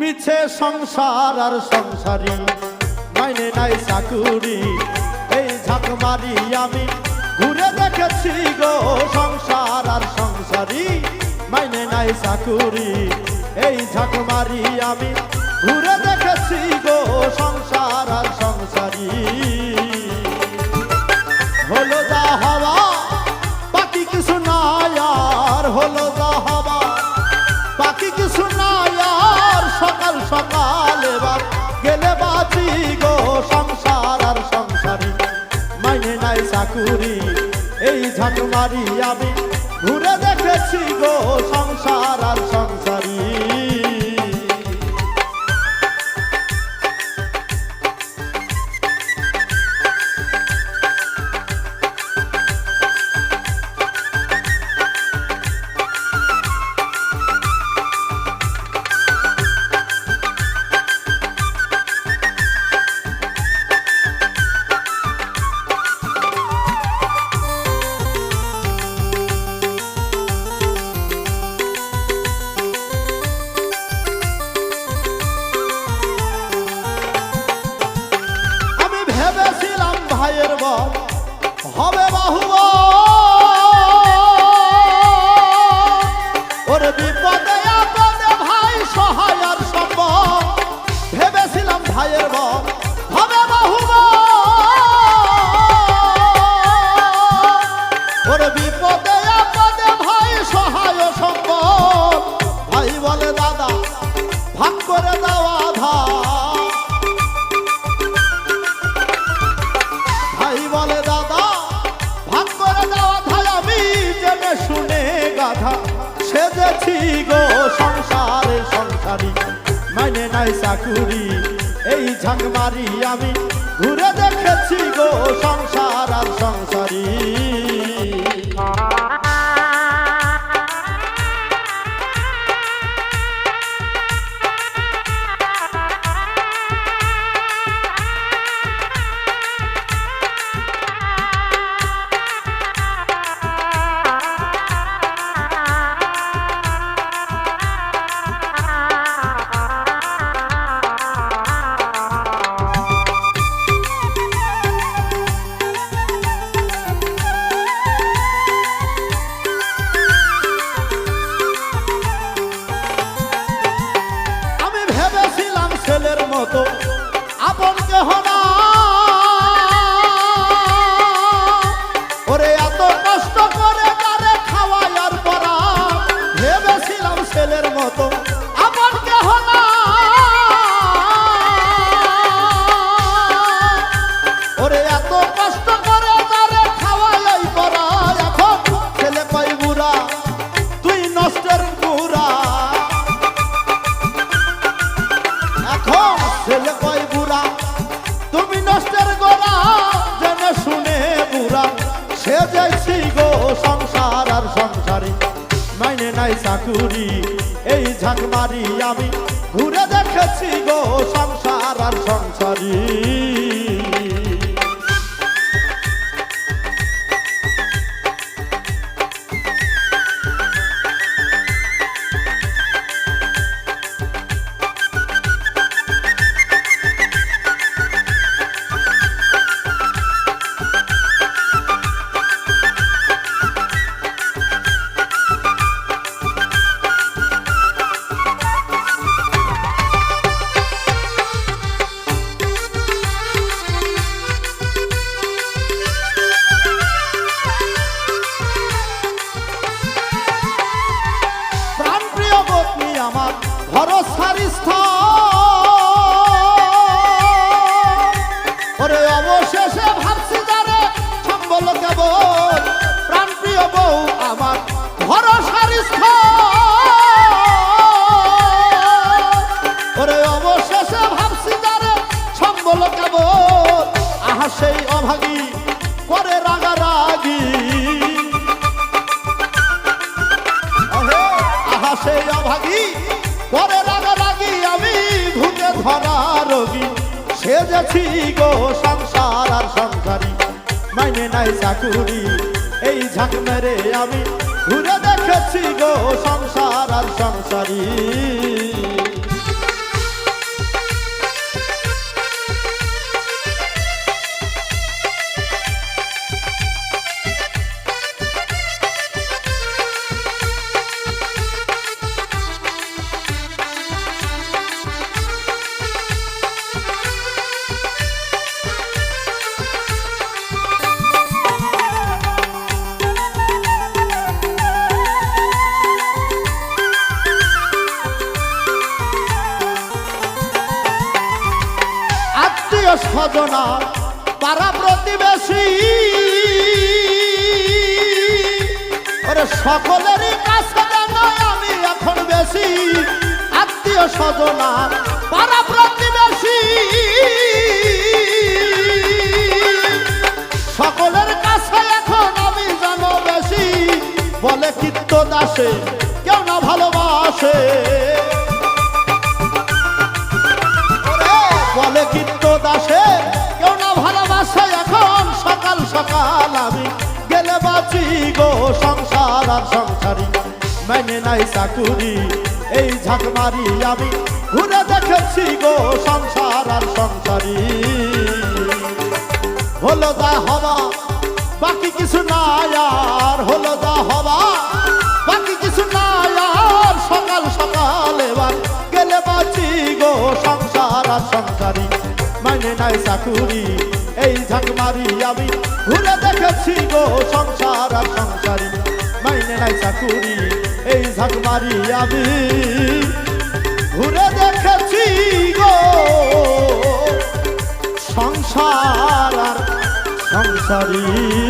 মিছে সংসার আর সংসারী। মাইনে নাই চাকুরি, এই ঝাঁক মারি আমি। ঘুরে দেখেছি গো সংসার আর সংসারী। মাইনে নাই চাকুরি, এই ঝাঁক মারি আমি। ঘুরে দেখেছি গো সংসার আর সংসারী। হলো যা হওয়া চাকুরি এই ঝাঁক মারি আমি ঘুরে দেখেছি গো সংসার আর সংসারী। সেজেছি গো সংসারে, সংসারি। মানে নাই চাকুরি, এই ঝাংমারি মারি আমি ঘুরে দেখেছি গো সংসার আর সংসারী। সে যাইছি গো সংসার আর সংসারে। মাইনে নাই চাকুরি, এই ঝাঁক মারি আমি। ঘুরে দেখেছি গো সংসার আর সংসারী। কেবল আহা সেই অভাগী করে রাগারাগি। আহে, সেই অভাগী পরে রাগারাগি। আমি ভূতে ধরা রোগী সেজেছি গো সংসার আর সংসারী। মাইনে নাই চাকুরি এই ঝাঁক মেরে আমি ঘুরে দেখেছি গো সংসার আর সংসারী। স্বজনা পাড়া প্রতিবেশী। ওরে সকলেরই কাছে আমি এখন বেশি। আত্মীয় স্বজনা, পাড়া প্রতিবেশী। সকলের কাছে এখন আমি জানো বেশি। বলে কিত্ত দাসে কেউ না ভালোবাসে। সকাল আমি গেলে বাঁচি গো সংসার আর সংসারী। মেনে নাই চাকুরি, এই ঝাঁক মারি আমি। ঘুরে দেখেছি গো সংসার আর সংসারী। হলো যা হবা বাকি কিছু নাই আর হলো যা হবা বাকি কিছু নাই আর সকাল সকাল এবার গেলে বাঁচি গো সংসার আর সংসারী। মানে নাই চাকুরি এই ঝাঁক মারি আমি। ঘুরে দেখেছি গো সংসার আর সংসারী। মাইনে নাই চাকুরি, এই ঝাঁক মারি আমি। ঘুরে দেখেছি গো সংসার আর সংসারী।